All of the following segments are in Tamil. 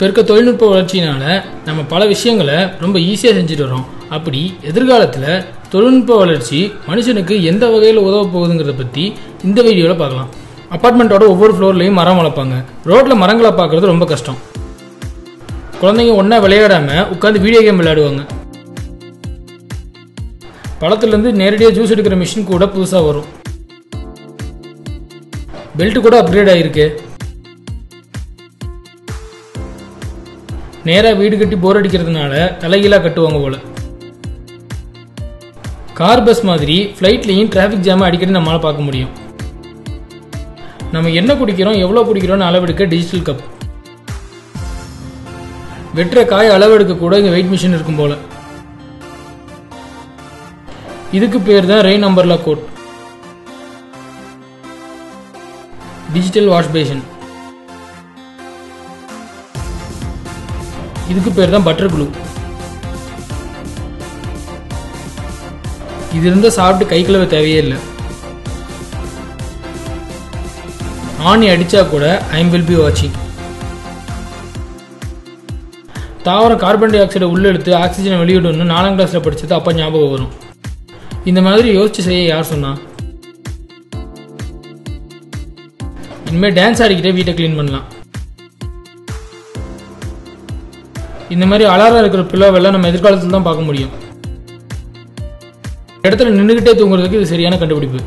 இப்போ இருக்க தொழில்நுட்ப வளர்ச்சியினால நம்ம பல விஷயங்களை ரொம்ப ஈஸியாக செஞ்சுட்டு வரோம் அப்படி எதிர்காலத்தில் தொழில்நுட்ப வளர்ச்சி மனுஷனுக்கு எந்த வகையில் உதவ போகுதுங்கிறத பற்றி இந்த வீடியோவில் பார்க்கலாம். அப்பார்ட்மெண்ட்டோட ஒவ்வொரு ஃப்ளோர்லேயும் மரம் வளர்ப்பாங்க. ரோட்டில் மரங்களை பார்க்குறது ரொம்ப கஷ்டம். குழந்தைங்க ஒன்றா விளையாடாமல் உட்காந்து வீடியோ கேம் விளையாடுவாங்க. பழத்துலேருந்து நேரடியாக ஜூஸ் எடுக்கிற மிஷின் கூட புதுசாக வரும். பெல்ட் கூட அப்கிரேட் ஆகிருக்கு நேராக வீடு கட்டி போர் அடிக்கிறதுனால தலைகீழாக கட்டுவாங்க போல. கார் பஸ் மாதிரி ஃப்ளைட்லேயும் டிராஃபிக் ஜாமை அடிக்கடி நம்மளால் பார்க்க முடியும். நம்ம என்ன குடிக்கிறோம் எவ்வளோ குடிக்கிறோம்னு அளவெடுக்க டிஜிட்டல் கப் வெட்டுற காய் அளவெடுக்க கூட இங்கே வெயிட் மிஷின் இருக்கும் போல. இதுக்கு பேர் தான் ரெயின் நம்பர்ல கோட் டிஜிட்டல் வாஷ் பேஷன் இதுக்கு பேர் தான் பட்டர் குளூ இது இருந்தால் சாப்பிட்டு கை கழுவ தேவையே இல்லை. ஆணி அடிச்சா கூட ஐம் வில் பி வாட்சிங் தாவரம் கார்பன் டை ஆக்சைடை உள்ளெடுத்து ஆக்சிஜனை வெளியிடணும்னு நாலாம் கிளாஸில் படிச்சது அப்போ ஞாபகம் வரும். இந்த மாதிரி யோசிச்சு செய்ய யார் சொன்னா? இனிமேல் டான்ஸ் ஆடிக்கிட்டே வீட்டை க்ளீன் பண்ணலாம். இந்த மாதிரி அலாரம் இருக்கிற பிள்ளைவெல்லாம் நம்ம எதிர்காலத்தில் தான் பார்க்க முடியும். இடத்துல நின்றுக்கிட்டே தூங்குறதுக்கு இது சரியான கண்டுபிடிப்பு.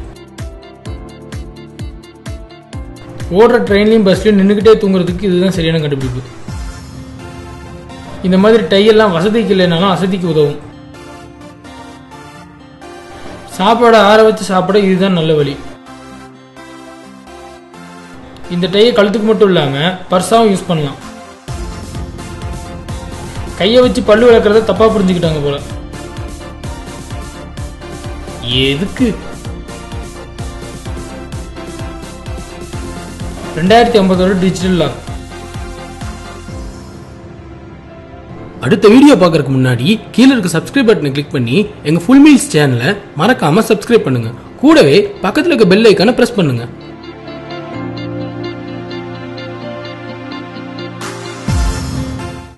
ஓடுற ட்ரெயின்லையும் பஸ்லையும் நின்றுக்கிட்டே தூங்குறதுக்கு இதுதான் சரியான கண்டுபிடிப்பு. இந்த மாதிரி டையெல்லாம் வசதிக்கு இல்லைனாலும் அசதிக்கு உதவும். சாப்பாடை ஆற வச்சு சாப்பிட இதுதான் நல்ல வழி. இந்த டையை கழுத்துக்கு மட்டும் இல்லாமல் பர்ஸாவும் யூஸ் பண்ணலாம். கையை வச்சு பல்லு விளக்குறத தப்பா புரிஞ்சுக்கிட்டாங்க போல. எதுக்கு? ரெண்டாயிரத்தி ஐம்பதோட டிஜிட்டல் லாக் அடுத்த வீடியோ பார்க்கறதுக்கு முன்னாடி கீழே இருக்க சப்ஸ்கிரைப் பட்டனை கிளிக் பண்ணி எங்க ஃபுல் மீல்ஸ் சேனலை மறக்காம சப்ஸ்கிரைப் பண்ணுங்க. கூடவே பக்கத்துல இருக்க பெல் ஐக்கானை பிரஸ் பண்ணுங்க.